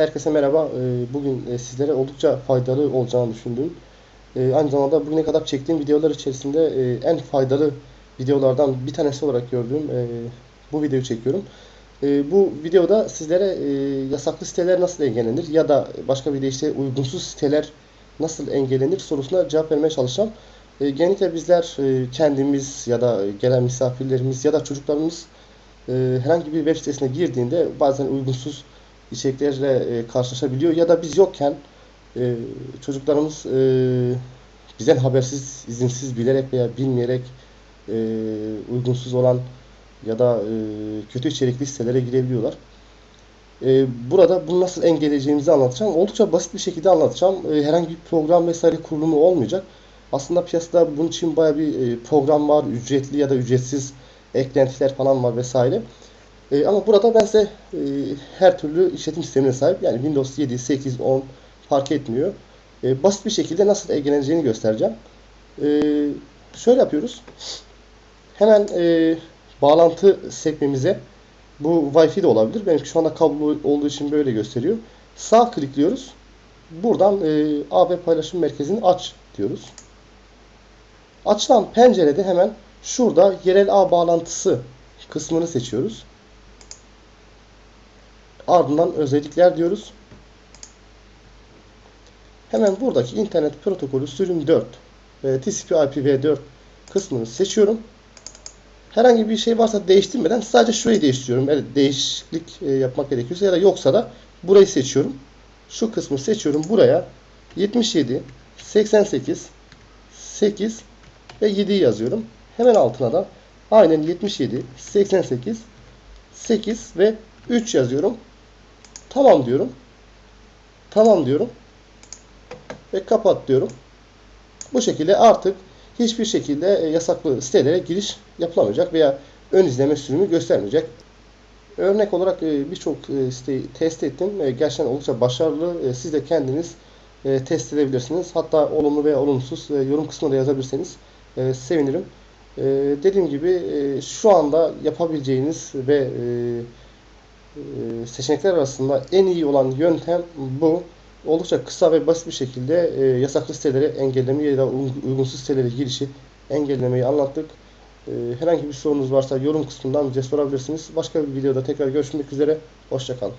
Herkese merhaba. Ee, Bugün e, sizlere oldukça faydalı olacağını düşündüğüm, e, aynı zamanda bugüne kadar çektiğim videolar içerisinde e, en faydalı videolardan bir tanesi olarak gördüğüm bu videoyu çekiyorum. Bu videoda sizlere yasaklı siteler nasıl engellenir ya da başka bir deyişle uygunsuz siteler nasıl engellenir sorusuna cevap vermeye çalışacağım. Genellikle bizler kendimiz ya da gelen misafirlerimiz ya da çocuklarımız herhangi bir web sitesine girdiğinde bazen uygunsuz içeriklerle e, karşılaşabiliyor ya da biz yokken e, çocuklarımız e, bizden habersiz, izinsiz, bilerek veya bilmeyerek e, uygunsuz olan ya da e, kötü içerikli sitelere girebiliyorlar. E, burada bunu nasıl engelleyeceğimizi anlatacağım. Oldukça basit bir şekilde anlatacağım. E, herhangi bir program vesaire kurulumu olmayacak. Aslında piyasada bunun için bayağı bir e, program var. Ücretli ya da ücretsiz eklentiler falan var vesaire. E, ama burada ben size e, her türlü işletim sistemine sahip yani Windows 7, 8, 10 fark etmiyor. E, basit bir şekilde nasıl ilgileneceğini göstereceğim. E, şöyle yapıyoruz. Hemen e, bağlantı sekmemize bu Wi-Fi de olabilir. Benimki şu anda kablo olduğu için böyle gösteriyor. Sağ tıklıyoruz. Buradan e, AB paylaşım merkezini aç diyoruz. Açılan pencerede hemen şurada yerel ağ bağlantısı kısmını seçiyoruz. Ardından özellikler diyoruz. Hemen buradaki internet protokolü sürüm 4 ve TCP IPv4 kısmını seçiyorum. Herhangi bir şey varsa değiştirmeden sadece şurayı değiştiriyorum. Eğer değişiklik e, yapmak gerekiyorsa ya da yoksa da burayı seçiyorum. Şu kısmı seçiyorum. Buraya 77 88 8 ve 7'yi yazıyorum. Hemen altına da aynen 77 88 8 ve 3 yazıyorum. Tamam diyorum. Tamam diyorum. Ve kapat diyorum. Bu şekilde artık hiçbir şekilde e, yasaklı sitelere giriş yapılamayacak veya ön izleme sürümü göstermeyecek. Örnek olarak e, birçok e, siteyi test ettim. Gerçekten oldukça başarılı. Siz de kendiniz test edebilirsiniz. Hatta olumlu veya olumsuz yorum kısmına da yazabilirseniz sevinirim. Dediğim gibi şu anda yapabileceğiniz ve seçenekler arasında en iyi olan yöntem bu. Oldukça kısa ve basit bir şekilde e, yasaklı siteleri engellemeyi ya da uygunsuz sitelere girişi engellemeyi anlattık. E, herhangi bir sorunuz varsa yorum kısmından bize sorabilirsiniz. Başka bir videoda tekrar görüşmek üzere. Hoşçakalın.